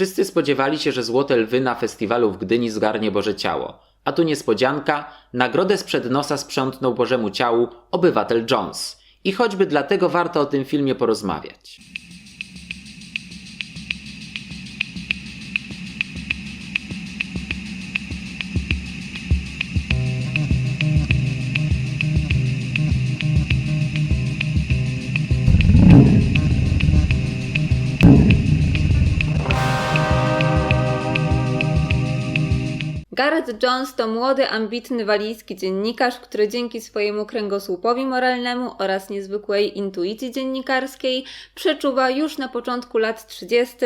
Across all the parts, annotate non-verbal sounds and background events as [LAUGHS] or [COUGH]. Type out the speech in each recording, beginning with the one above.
Wszyscy spodziewali się, że Złote Lwy na festiwalu w Gdyni zgarnie Boże Ciało. A tu niespodzianka, nagrodę sprzed nosa sprzątnął Bożemu Ciału obywatel Jones. I choćby dlatego warto o tym filmie porozmawiać. Gareth Jones to młody, ambitny walijski dziennikarz, który dzięki swojemu kręgosłupowi moralnemu oraz niezwykłej intuicji dziennikarskiej przeczuwa już na początku lat 30.,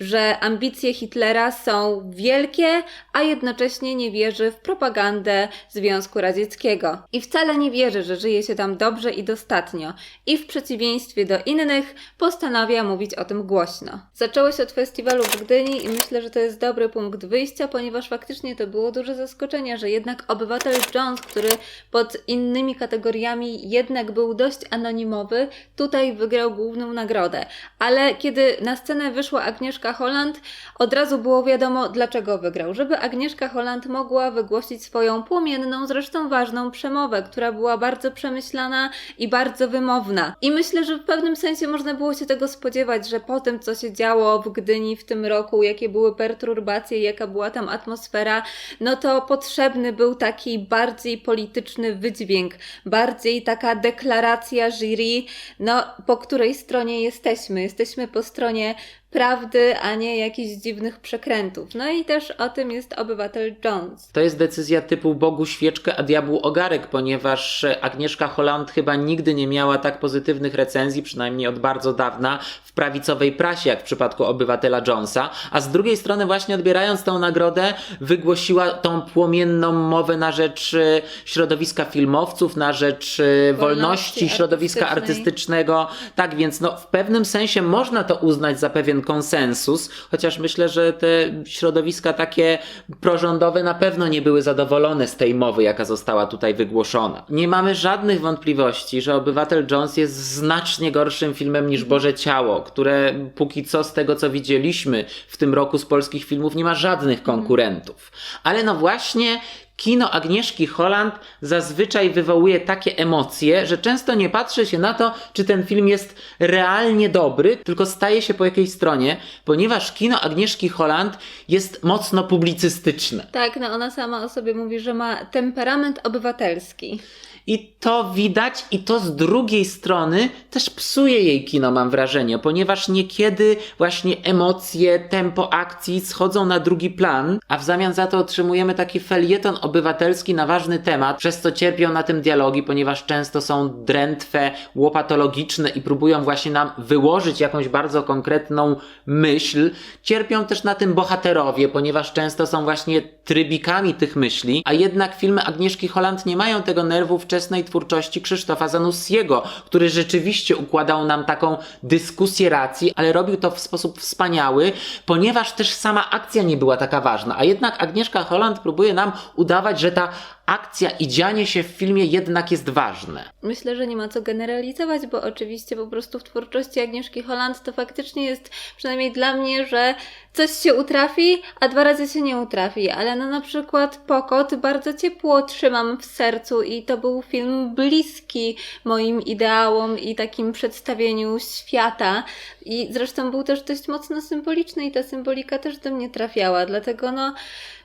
że ambicje Hitlera są wielkie, a jednocześnie nie wierzy w propagandę Związku Radzieckiego. I wcale nie wierzy, że żyje się tam dobrze i dostatnio. I w przeciwieństwie do innych postanawia mówić o tym głośno. Zaczęło się od festiwalu w Gdyni i myślę, że to jest dobry punkt wyjścia, ponieważ faktycznie to było duże zaskoczenie, że jednak obywatel Jones, który pod innymi kategoriami jednak był dość anonimowy, tutaj wygrał główną nagrodę. Ale kiedy na scenę wyszła Agnieszka Holland, od razu było wiadomo, dlaczego wygrał. Żeby Agnieszka Holland mogła wygłosić swoją płomienną, zresztą ważną przemowę, która była bardzo przemyślana i bardzo wymowna. I myślę, że w pewnym sensie można było się tego spodziewać, że po tym, co się działo w Gdyni w tym roku, jakie były perturbacje, jaka była tam atmosfera, no to potrzebny był taki bardziej polityczny wydźwięk, bardziej taka deklaracja jury, no po której stronie jesteśmy. Jesteśmy po stronie prawdy, a nie jakichś dziwnych przekrętów. No i też o tym jest obywatel Jones. To jest decyzja typu Bogu świeczkę, a diabłu ogarek, ponieważ Agnieszka Holland chyba nigdy nie miała tak pozytywnych recenzji, przynajmniej od bardzo dawna, w prawicowej prasie, jak w przypadku obywatela Jonesa. A z drugiej strony, właśnie odbierając tę nagrodę, wygłosiła tą płomienną mowę na rzecz e, środowiska filmowców, na rzecz e, wolności, Wolności środowiska artystycznego. Tak więc, no, w pewnym sensie można to uznać za pewien konsensus, chociaż myślę, że te środowiska takie prorządowe na pewno nie były zadowolone z tej mowy, jaka została tutaj wygłoszona. Nie mamy żadnych wątpliwości, że Obywatel Jones jest znacznie gorszym filmem niż Boże Ciało, które póki co z tego, co widzieliśmy w tym roku z polskich filmów, nie ma żadnych konkurentów. Ale no właśnie Kino Agnieszki Holland zazwyczaj wywołuje takie emocje, że często nie patrzy się na to, czy ten film jest realnie dobry, tylko staje się po jakiejś stronie, ponieważ kino Agnieszki Holland jest mocno publicystyczne. Tak, no ona sama o sobie mówi, że ma temperament obywatelski. I to widać, i to z drugiej strony też psuje jej kino, mam wrażenie, ponieważ niekiedy właśnie emocje, tempo akcji schodzą na drugi plan, a w zamian za to otrzymujemy taki felieton obywatelski na ważny temat, przez co cierpią na tym dialogi, ponieważ często są drętwe, łopatologiczne i próbują właśnie nam wyłożyć jakąś bardzo konkretną myśl. Cierpią też na tym bohaterowie, ponieważ często są właśnie trybikami tych myśli, a jednak filmy Agnieszki Holland nie mają tego nerwu wczesnej twórczości Krzysztofa Zanussiego, który rzeczywiście układał nam taką dyskusję racji, ale robił to w sposób wspaniały, ponieważ też sama akcja nie była taka ważna, a jednak Agnieszka Holland próbuje nam udawać, że ta akcja i dzianie się w filmie jednak jest ważne. Myślę, że nie ma co generalizować, bo oczywiście po prostu w twórczości Agnieszki Holland to faktycznie jest, przynajmniej dla mnie, że coś się utrafi, a dwa razy się nie utrafi. Ale no na przykład Pokot bardzo ciepło trzymam w sercu i to był film bliski moim ideałom i takim przedstawieniu świata. I zresztą był też dość mocno symboliczny i ta symbolika też do mnie trafiała. Dlatego no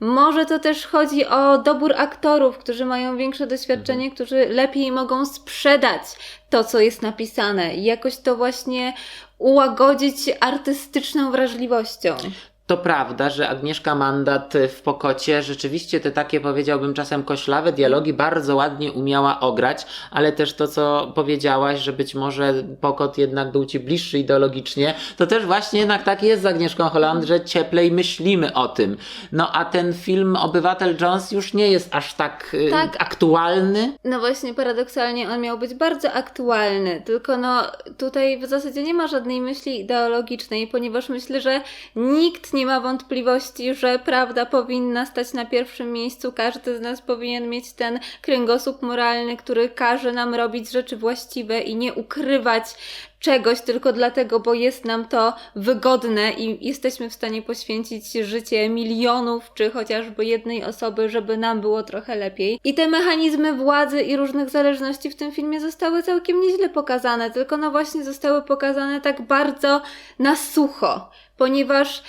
może to też chodzi o dobór aktorów, którzy mają większe doświadczenie, którzy lepiej mogą sprzedać to, co jest napisane i jakoś to właśnie ułagodzić artystyczną wrażliwością. To prawda, że Agnieszka Mandat w Pokocie rzeczywiście te takie powiedziałbym czasem koślawe dialogi bardzo ładnie umiała ograć, ale też to co powiedziałaś, że być może Pokot jednak był ci bliższy ideologicznie, to też właśnie jednak tak jest z Agnieszką Holland, że cieplej myślimy o tym. No a ten film Obywatel Jones już nie jest aż tak, y, Tak. aktualny. No właśnie, paradoksalnie on miał być bardzo aktualny, tylko no tutaj w zasadzie nie ma żadnej myśli ideologicznej, ponieważ myślę, że nikt Nie ma wątpliwości, że prawda powinna stać na pierwszym miejscu. Każdy z nas powinien mieć ten kręgosłup moralny, który każe nam robić rzeczy właściwe i nie ukrywać czegoś tylko dlatego, bo jest nam to wygodne i jesteśmy w stanie poświęcić życie milionów czy chociażby jednej osoby, żeby nam było trochę lepiej. I te mechanizmy władzy i różnych zależności w tym filmie zostały całkiem nieźle pokazane, tylko no właśnie zostały pokazane tak bardzo na sucho, ponieważ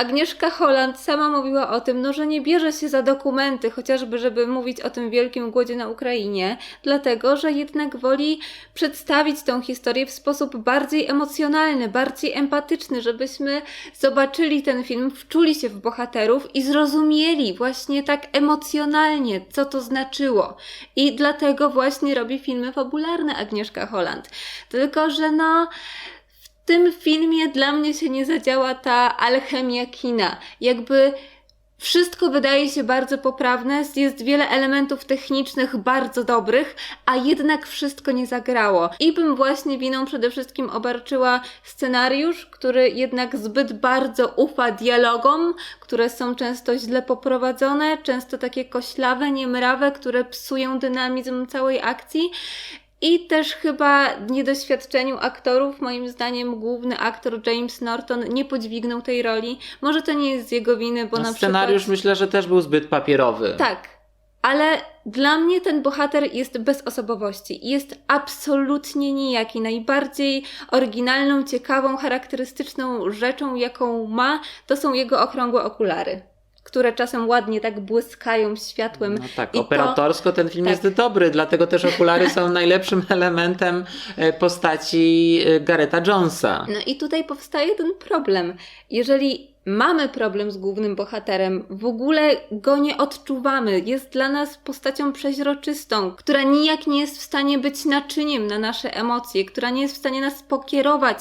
Agnieszka Holland sama mówiła o tym, no, że nie bierze się za dokumenty, chociażby żeby mówić o tym wielkim głodzie na Ukrainie, dlatego że jednak woli przedstawić tą historię w sposób bardziej emocjonalny, bardziej empatyczny, żebyśmy zobaczyli ten film, wczuli się w bohaterów i zrozumieli właśnie tak emocjonalnie, co to znaczyło. I dlatego właśnie robi filmy fabularne Agnieszka Holland. Tylko, że no tym filmie dla mnie się nie zadziała ta alchemia kina. Jakby wszystko wydaje się bardzo poprawne, jest wiele elementów technicznych bardzo dobrych, a jednak wszystko nie zagrało. I bym właśnie winą przede wszystkim obarczyła scenariusz, który jednak zbyt bardzo ufa dialogom, które są często źle poprowadzone, często takie koślawe, niemrawe, które psują dynamizm całej akcji. I też chyba niedoświadczeniu aktorów, moim zdaniem główny aktor James Norton nie podźwignął tej roli. Może to nie jest z jego winy, bo No, na scenariusz przykład... myślę, że też był zbyt papierowy. Tak, ale dla mnie ten bohater jest bez osobowości. Jest absolutnie nijaki. Najbardziej oryginalną, ciekawą, charakterystyczną rzeczą, jaką ma, to są jego okrągłe okulary, które czasem ładnie tak błyskają światłem. No tak, I to- operatorsko ten film tak. jest dobry, dlatego też okulary są [LAUGHS] najlepszym elementem e, postaci e, Gareta Jonesa. No i tutaj powstaje ten problem. Jeżeli mamy problem z głównym bohaterem, w ogóle go nie odczuwamy, jest dla nas postacią przeźroczystą, która nijak nie jest w stanie być naczyniem na nasze emocje, która nie jest w stanie nas pokierować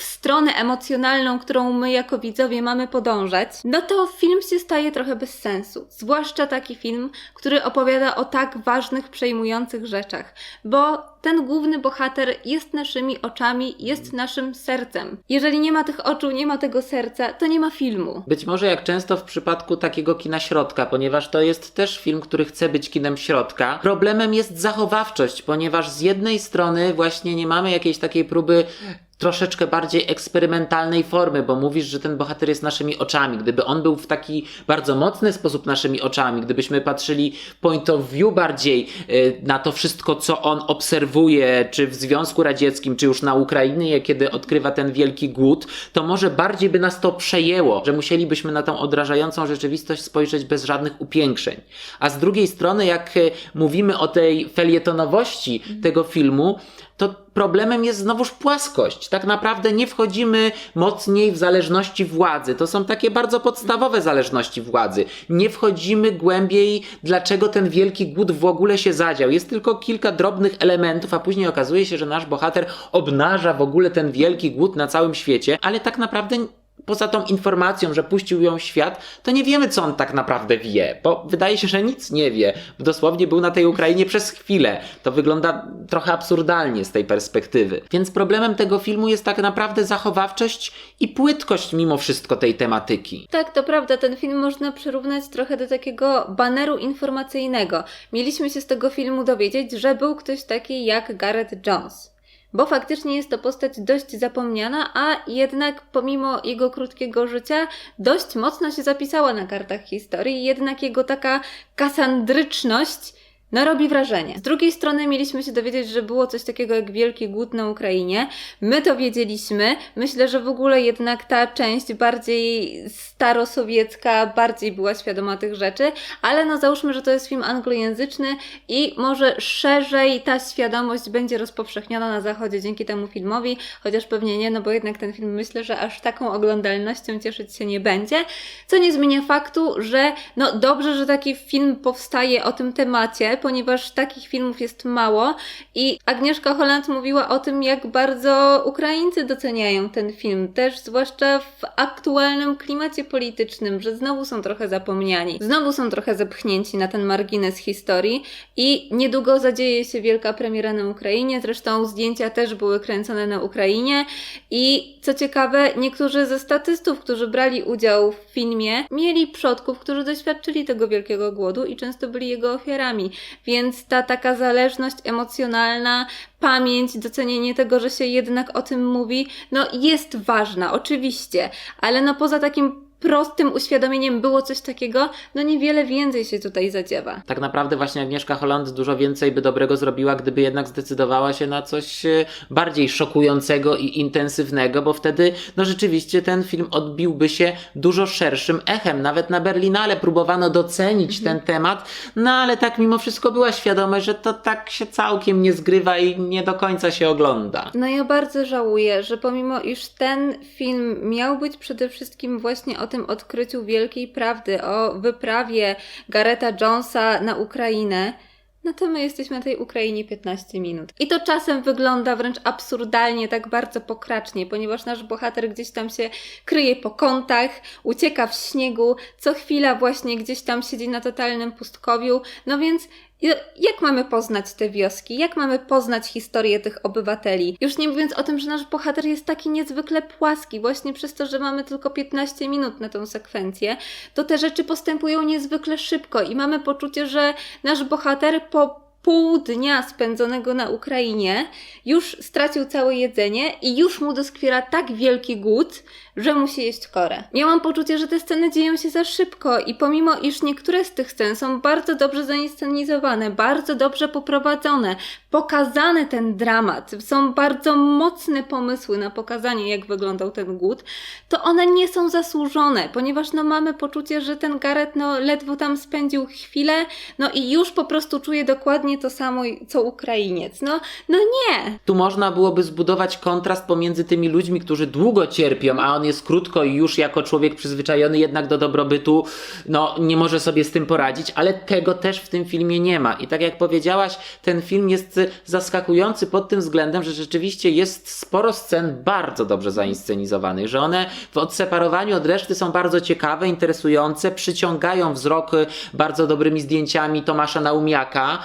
w stronę emocjonalną, którą my jako widzowie mamy podążać, no to film się staje trochę bez sensu. Zwłaszcza taki film, który opowiada o tak ważnych, przejmujących rzeczach, bo ten główny bohater jest naszymi oczami, jest naszym sercem. Jeżeli nie ma tych oczu, nie ma tego serca, to nie ma filmu. Być może jak często w przypadku takiego kina środka, ponieważ to jest też film, który chce być kinem środka. Problemem jest zachowawczość, ponieważ z jednej strony właśnie nie mamy jakiejś takiej próby troszeczkę bardziej eksperymentalnej formy, bo mówisz, że ten bohater jest naszymi oczami. Gdyby on był w taki bardzo mocny sposób naszymi oczami, gdybyśmy patrzyli point of view bardziej y, na to wszystko, co on obserwuje, czy w Związku Radzieckim, czy już na Ukrainie, kiedy odkrywa ten wielki głód, to może bardziej by nas to przejęło, że musielibyśmy na tą odrażającą rzeczywistość spojrzeć bez żadnych upiększeń. A z drugiej strony, jak y, mówimy o tej felietonowości tego filmu, to problemem jest znowuż płaskość. Tak naprawdę nie wchodzimy mocniej w zależności władzy. To są takie bardzo podstawowe zależności władzy. Nie wchodzimy głębiej, dlaczego ten wielki głód w ogóle się zadział. Jest tylko kilka drobnych elementów, a później okazuje się, że nasz bohater obnaża w ogóle ten wielki głód na całym świecie, ale tak naprawdę poza tą informacją, że puścił ją w świat, to nie wiemy, co on tak naprawdę wie, bo wydaje się, że nic nie wie. Dosłownie był na tej Ukrainie przez chwilę. To wygląda trochę absurdalnie z tej perspektywy. Więc problemem tego filmu jest tak naprawdę zachowawczość i płytkość mimo wszystko tej tematyki. Tak, to prawda, ten film można przyrównać trochę do takiego baneru informacyjnego. Mieliśmy się z tego filmu dowiedzieć, że był ktoś taki jak Gareth Jones. Bo faktycznie jest to postać dość zapomniana, a jednak pomimo jego krótkiego życia dość mocno się zapisała na kartach historii, jednak jego taka kasandryczność no robi wrażenie. Z drugiej strony mieliśmy się dowiedzieć, że było coś takiego jak wielki głód na Ukrainie. My to wiedzieliśmy. Myślę, że w ogóle jednak ta część bardziej starosowiecka bardziej była świadoma tych rzeczy, ale no załóżmy, że to jest film anglojęzyczny i może szerzej ta świadomość będzie rozpowszechniona na zachodzie dzięki temu filmowi, chociaż pewnie nie, no bo jednak ten film myślę, że aż taką oglądalnością cieszyć się nie będzie, co nie zmienia faktu, że no dobrze, że taki film powstaje o tym temacie, ponieważ takich filmów jest mało i Agnieszka Holland mówiła o tym, jak bardzo Ukraińcy doceniają ten film, też zwłaszcza w aktualnym klimacie politycznym, że znowu są trochę zapomniani, znowu są trochę zepchnięci na ten margines historii i niedługo zadzieje się wielka premiera na Ukrainie, zresztą zdjęcia też były kręcone na Ukrainie i co ciekawe, niektórzy ze statystów, którzy brali udział w filmie, mieli przodków, którzy doświadczyli tego wielkiego głodu i często byli jego ofiarami. Więc ta taka zależność emocjonalna, pamięć, docenienie tego, że się jednak o tym mówi, no jest ważna, oczywiście, ale no poza takim prostym uświadomieniem było coś takiego, no niewiele więcej się tutaj zadziewa. Tak naprawdę właśnie Agnieszka Holland dużo więcej by dobrego zrobiła, gdyby jednak zdecydowała się na coś e, bardziej szokującego i intensywnego, bo wtedy no rzeczywiście ten film odbiłby się dużo szerszym echem. Nawet na Berlinale próbowano docenić ten temat, no ale tak mimo wszystko była świadomość, że to tak się całkiem nie zgrywa i nie do końca się ogląda. No ja bardzo żałuję, że pomimo iż ten film miał być przede wszystkim właśnie o tym odkryciu wielkiej prawdy, o wyprawie Gareta Jonesa na Ukrainę, no to my jesteśmy na tej Ukrainie 15 minut. I to czasem wygląda wręcz absurdalnie, tak bardzo pokracznie, ponieważ nasz bohater gdzieś tam się kryje po kątach, ucieka w śniegu, co chwila właśnie gdzieś tam siedzi na totalnym pustkowiu. No więc jak mamy poznać te wioski? Jak mamy poznać historię tych obywateli? Już nie mówiąc o tym, że nasz bohater jest taki niezwykle płaski, właśnie przez to, że mamy tylko 15 minut na tą sekwencję, to te rzeczy postępują niezwykle szybko i mamy poczucie, że nasz bohater po pół dnia spędzonego na Ukrainie już stracił całe jedzenie i już mu doskwiera tak wielki głód, że musi jeść korę. Miałam poczucie, że te sceny dzieją się za szybko i pomimo iż niektóre z tych scen są bardzo dobrze zainscenizowane, bardzo dobrze poprowadzone, pokazany ten dramat, są bardzo mocne pomysły na pokazanie jak wyglądał ten głód, to one nie są zasłużone, ponieważ no mamy poczucie, że ten Gareth no ledwo tam spędził chwilę, no i już po prostu czuje dokładnie to samo co Ukrainiec. No, no nie! Tu można byłoby zbudować kontrast pomiędzy tymi ludźmi, którzy długo cierpią, a on jest krótko i już jako człowiek przyzwyczajony jednak do dobrobytu, no nie może sobie z tym poradzić, ale tego też w tym filmie nie ma. I tak jak powiedziałaś, ten film jest zaskakujący pod tym względem, że rzeczywiście jest sporo scen bardzo dobrze zainscenizowanych, że one w odseparowaniu od reszty są bardzo ciekawe, interesujące, przyciągają wzrok bardzo dobrymi zdjęciami Tomasza Naumiaka,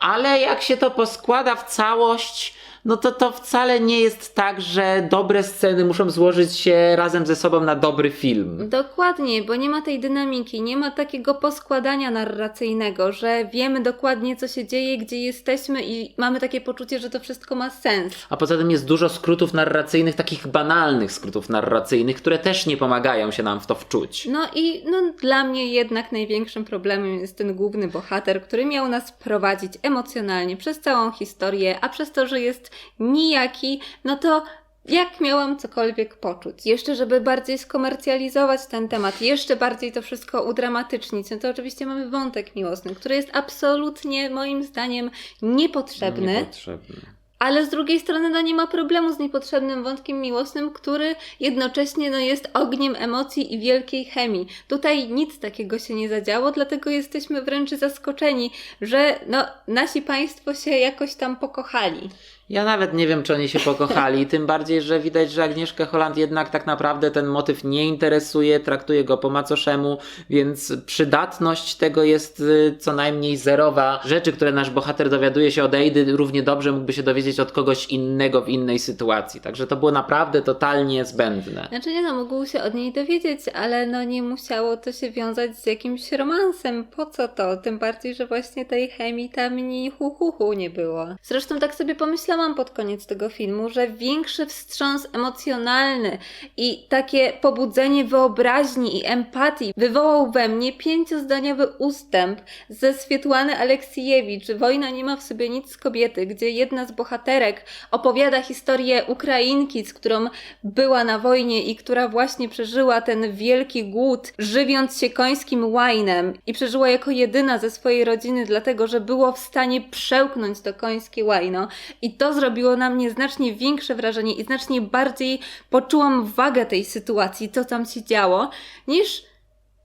ale jak się to poskłada w całość, no to to wcale nie jest tak, że dobre sceny muszą złożyć się razem ze sobą na dobry film. Dokładnie, bo nie ma tej dynamiki, nie ma takiego poskładania narracyjnego, że wiemy dokładnie co się dzieje, gdzie jesteśmy i mamy takie poczucie, że to wszystko ma sens. A poza tym jest dużo skrótów narracyjnych, takich banalnych skrótów narracyjnych, które też nie pomagają się nam w to wczuć. No i no, dla mnie jednak największym problemem jest ten główny bohater, który miał nas prowadzić emocjonalnie przez całą historię, a przez to, że jest nijaki, no to jak miałam cokolwiek poczuć? Jeszcze, żeby bardziej skomercjalizować ten temat, jeszcze bardziej to wszystko udramatycznić, no to oczywiście mamy wątek miłosny, który jest absolutnie moim zdaniem niepotrzebny. Niepotrzebny. Ale z drugiej strony no nie ma problemu z niepotrzebnym wątkiem miłosnym, który jednocześnie no, jest ogniem emocji i wielkiej chemii. Tutaj nic takiego się nie zadziało, dlatego jesteśmy wręcz zaskoczeni, że no, nasi państwo się jakoś tam pokochali. Ja nawet nie wiem, czy oni się pokochali, tym bardziej, że widać, że Agnieszkę Holland jednak tak naprawdę ten motyw nie interesuje, traktuje go po macoszemu, więc przydatność tego jest y, co najmniej zerowa. Rzeczy, które nasz bohater dowiaduje się od Eidy, równie dobrze mógłby się dowiedzieć od kogoś innego w innej sytuacji. Także to było naprawdę totalnie zbędne. Znaczy nie no, mógł się od niej dowiedzieć, ale no nie musiało to się wiązać z jakimś romansem. Po co to? Tym bardziej, że właśnie tej chemii tam ni hu hu hu nie było. Zresztą tak sobie pomyślałam pod koniec tego filmu, że większy wstrząs emocjonalny i takie pobudzenie wyobraźni i empatii wywołał we mnie pięciozdaniowy ustęp ze Swietłany Aleksijewicz Wojna nie ma w sobie nic z kobiety, gdzie jedna z bohaterek opowiada historię Ukrainki, z którą była na wojnie i która właśnie przeżyła ten wielki głód, żywiąc się końskim łajnem i przeżyła jako jedyna ze swojej rodziny, dlatego że było w stanie przełknąć to końskie łajno. I to zrobiło na mnie znacznie większe wrażenie i znacznie bardziej poczułam wagę tej sytuacji, co tam się działo, niż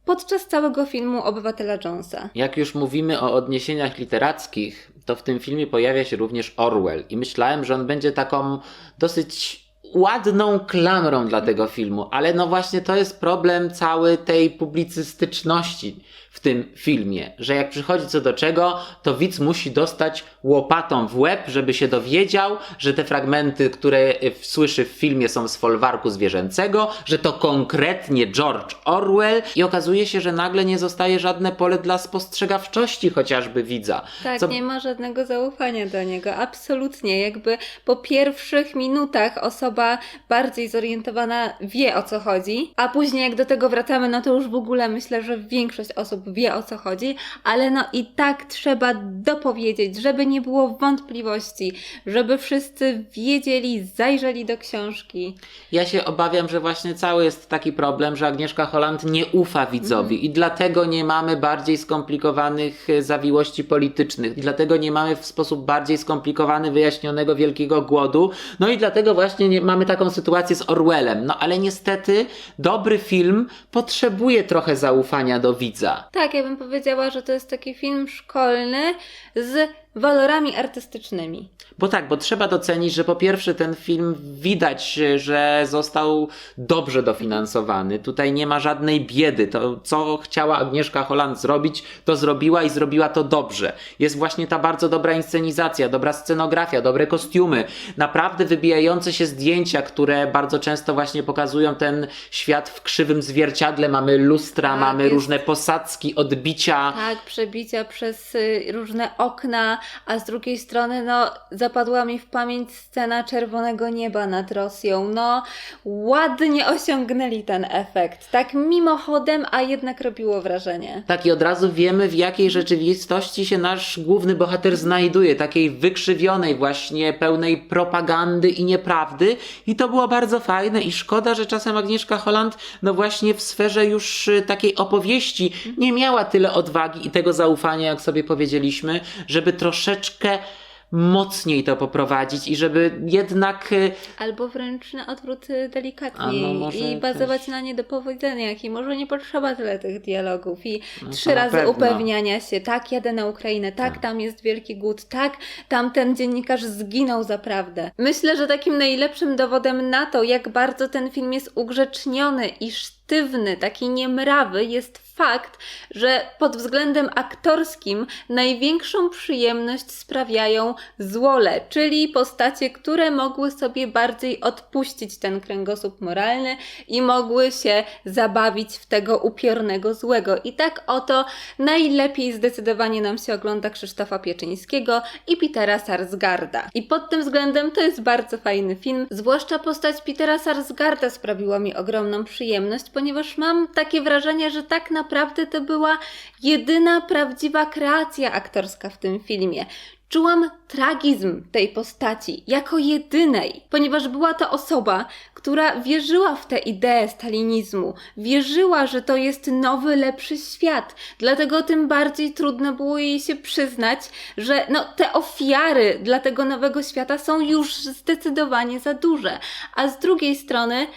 podczas całego filmu Obywatela Jonesa. Jak już mówimy o odniesieniach literackich, to w tym filmie pojawia się również Orwell i myślałem, że on będzie taką dosyć ładną klamrą dla tego filmu, ale no właśnie to jest problem cały tej publicystyczności w tym filmie, że jak przychodzi co do czego, to widz musi dostać łopatą w łeb, żeby się dowiedział, że te fragmenty, które y, słyszy w filmie są z folwarku zwierzęcego, że to konkretnie George Orwell i okazuje się, że nagle nie zostaje żadne pole dla spostrzegawczości chociażby widza. Tak, Co- nie ma żadnego zaufania do niego, absolutnie. Jakby po pierwszych minutach osoba bardziej zorientowana wie o co chodzi, a później jak do tego wracamy, no to już w ogóle myślę, że większość osób wie o co chodzi, ale no i tak trzeba dopowiedzieć, żeby nie było wątpliwości, żeby wszyscy wiedzieli, zajrzeli do książki. Ja się obawiam, że właśnie cały jest taki problem, że Agnieszka Holland nie ufa widzowi i dlatego nie mamy bardziej skomplikowanych e, zawiłości politycznych, dlatego nie mamy w sposób bardziej skomplikowany wyjaśnionego wielkiego głodu, no i dlatego właśnie nie, mamy taką sytuację z Orwellem. No ale niestety dobry film potrzebuje trochę zaufania do widza. Tak, ja bym powiedziała, że to jest taki film szkolny z walorami artystycznymi. Bo tak, bo trzeba docenić, że po pierwsze ten film widać, że został dobrze dofinansowany. Tutaj nie ma żadnej biedy. To, co chciała Agnieszka Holland zrobić, to zrobiła i zrobiła to dobrze. Jest właśnie ta bardzo dobra inscenizacja, dobra scenografia, dobre kostiumy, naprawdę wybijające się zdjęcia, które bardzo często właśnie pokazują ten świat w krzywym zwierciadle. Mamy lustra, Tak, mamy jest- różne posadzki, odbicia. Tak, przebicia przez y, różne okna, a z drugiej strony, no, zapadła mi w pamięć scena czerwonego nieba nad Rosją. No, ładnie osiągnęli ten efekt. Tak mimochodem, a jednak robiło wrażenie. Tak, i od razu wiemy, w jakiej rzeczywistości się nasz główny bohater znajduje, takiej wykrzywionej, właśnie pełnej propagandy i nieprawdy. I to było bardzo fajne, i szkoda, że czasem Agnieszka Holland, no właśnie w sferze już y, takiej opowieści, nie miała tyle odwagi i tego zaufania, jak sobie powiedzieliśmy, żeby troszeczkę mocniej to poprowadzić i żeby jednak. y, Albo wręcz na odwrót y, no delikatniej może i bazować też- na niedopowiedzeniach i może nie potrzeba tyle tych dialogów i No trzy razy pewno. upewniania się, tak jadę na Ukrainę, tak, Tak. tam jest wielki głód, tak tamten dziennikarz zginął zaprawdę. Myślę, że takim najlepszym dowodem na to, jak bardzo ten film jest ugrzeczniony i sztywny, taki niemrawy, jest fakt, że pod względem aktorskim największą przyjemność sprawiają złole, czyli postacie, które mogły sobie bardziej odpuścić ten kręgosłup moralny i mogły się zabawić w tego upiornego złego. I tak oto najlepiej zdecydowanie nam się ogląda Krzysztofa Pieczyńskiego i Petera Sarsgarda. I pod tym względem to jest bardzo fajny film, zwłaszcza postać Petera Sarsgarda sprawiła mi ogromną przyjemność, ponieważ mam takie wrażenie, że tak naprawdę to była jedyna prawdziwa kreacja aktorska w tym filmie. Czułam tragizm tej postaci jako jedynej, ponieważ była to osoba, która wierzyła w tę ideę stalinizmu, wierzyła, że to jest nowy, lepszy świat. Dlatego tym bardziej trudno było jej się przyznać, że no, te ofiary dla tego nowego świata są już zdecydowanie za duże. A z drugiej strony,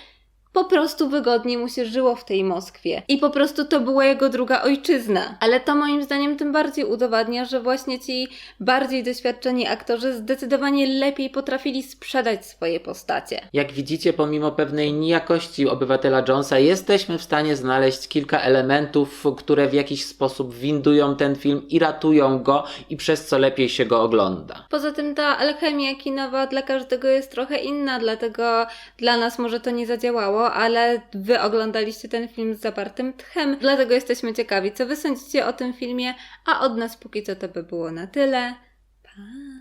po prostu wygodnie mu się żyło w tej Moskwie. I po prostu to była jego druga ojczyzna. Ale to moim zdaniem tym bardziej udowadnia, że właśnie ci bardziej doświadczeni aktorzy zdecydowanie lepiej potrafili sprzedać swoje postacie. Jak widzicie, pomimo pewnej nijakości obywatela Jonesa, jesteśmy w stanie znaleźć kilka elementów, które w jakiś sposób windują ten film i ratują go, i przez co lepiej się go ogląda. Poza tym ta alchemia kinowa dla każdego jest trochę inna, dlatego dla nas może to nie zadziałało, ale wy oglądaliście ten film z zapartym tchem, dlatego jesteśmy ciekawi, co wy sądzicie o tym filmie, a od nas póki co to by było na tyle. Pa!